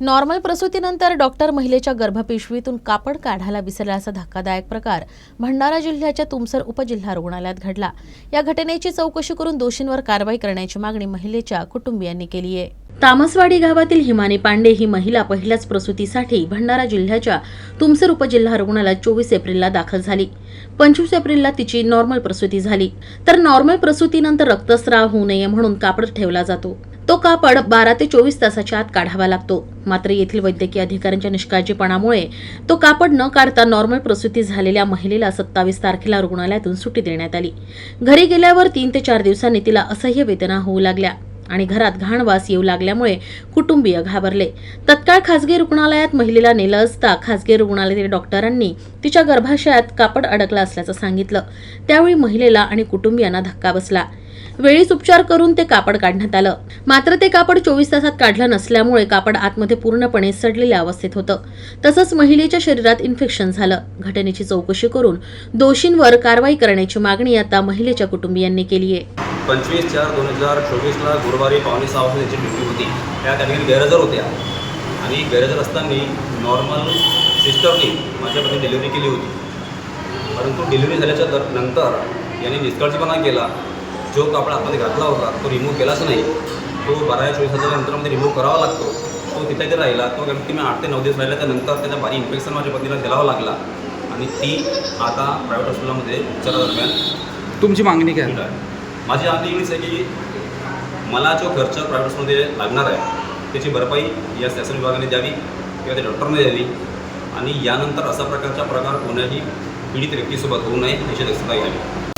Normal प्रसूतीनंतर doctor महिलेच्या गर्भपिशवीतून कापड काढायला विसरल्याचा धक्कादायक प्रकार भंडारा जिल्ह्याच्या तुमसर उपजिल्हा रुग्णालयात घडला. या घटनेची चौकशी करून दोषींवर कारवाई करण्याची मागणी महिलेच्या कुटुंबियांनी केली आहे. तामसवाडी गावातील हिमानी पांडे ही महिला पहिल्याच प्रसूतीसाठी भंडारा जिल्ह्याच्या तुमसर उपजिल्हा रुग्णालयात चोवीस एप्रिलला दाखल झाली. पंचवीस एप्रिलला तिची नॉर्मल प्रसूती झाली. तर नॉर्मल प्रसूतीनंतर रक्तस्राव होऊ नये म्हणून कापड ठेवला जातो. तो कापड बारा ते चोवीस तासाच्या आत काढावा लागतो. मात्र येथील वैद्यकीय अधिकाऱ्यांच्या निष्काळजीपणामुळे तो कापड न काढता नॉर्मल प्रसूती झालेल्या महिलेला सत्तावीस तारखेला रुग्णालयातून सुट्टी देण्यात आली. घरी गेल्यावर तीन ते चार दिवसांनी तिला असह्य वेदना होऊ लागल्या आणि घरात घाणवास येऊ लागल्यामुळे कुटुंबीय घाबरले. तत्काळ खासगी रुग्णालयात महिलेला नेलं असता खासगी रुग्णालयातील डॉक्टरांनी तिच्या गर्भाशयात कापड अडकला असल्याचं सांगितलं. त्यावेळी महिलेला आणि कुटुंबियांना धक्का बसला. वेळीच उपचार करून ते कापड काढण्यात आलं. मात्र ते कापड चोवीस तासात काढलं नसल्यामुळे कापड आतमध्ये पूर्णपणे सडलेल्या अवस्थेत होतं. तसंच महिलेच्या शरीरात इन्फेक्शन झालं. घटनेची चौकशी करून दोषींवर कारवाई करण्याची मागणी आता महिलेच्या कुटुंबियांनी केली आहे. पंचवीस चार दोन हजार चोवीसला गुरुवारी पावणे सहा वाजता त्याची ड्युटी होती. त्या त्या ठिकाणी गैरहजर होत्या आणि गैरहजर असताना नॉर्मल सिस्टरनी माझ्या डिलिव्हरी केली होती. परंतु डिलिव्हरी झाल्याच्यानंतर यांनी निष्काळजीपणा केला. जो कापड आतमध्ये घातला होता तो रिमूव्ह केलाच नाही. तो बारा चोवीस तासाच्या नंतरमध्ये रिमूव्ह करावा लागतो. तो तिथे ते राहिला तो कमीत कमी आठ ते नऊ दिवस राहिला त्यानंतर त्याचा भारी इन्फेक्शन माझ्या पत्नीला झेलावा लागला. आणि ती आता प्रायव्हेट हॉस्पिटलमध्ये उपचारादरम्यान तुमची मागणी काय. माझी आधी एवढीच आहे की मला जो खर्च प्रायव्हेटमध्ये लागणार आहे त्याची भरपाई या शासन विभागाने द्यावी किंवा त्या डॉक्टरने द्यावी. आणि यानंतर असा प्रकारचा प्रकार कोणाही पीडित व्यक्तीसोबत होऊ नये याची दक्षता घ्यावी.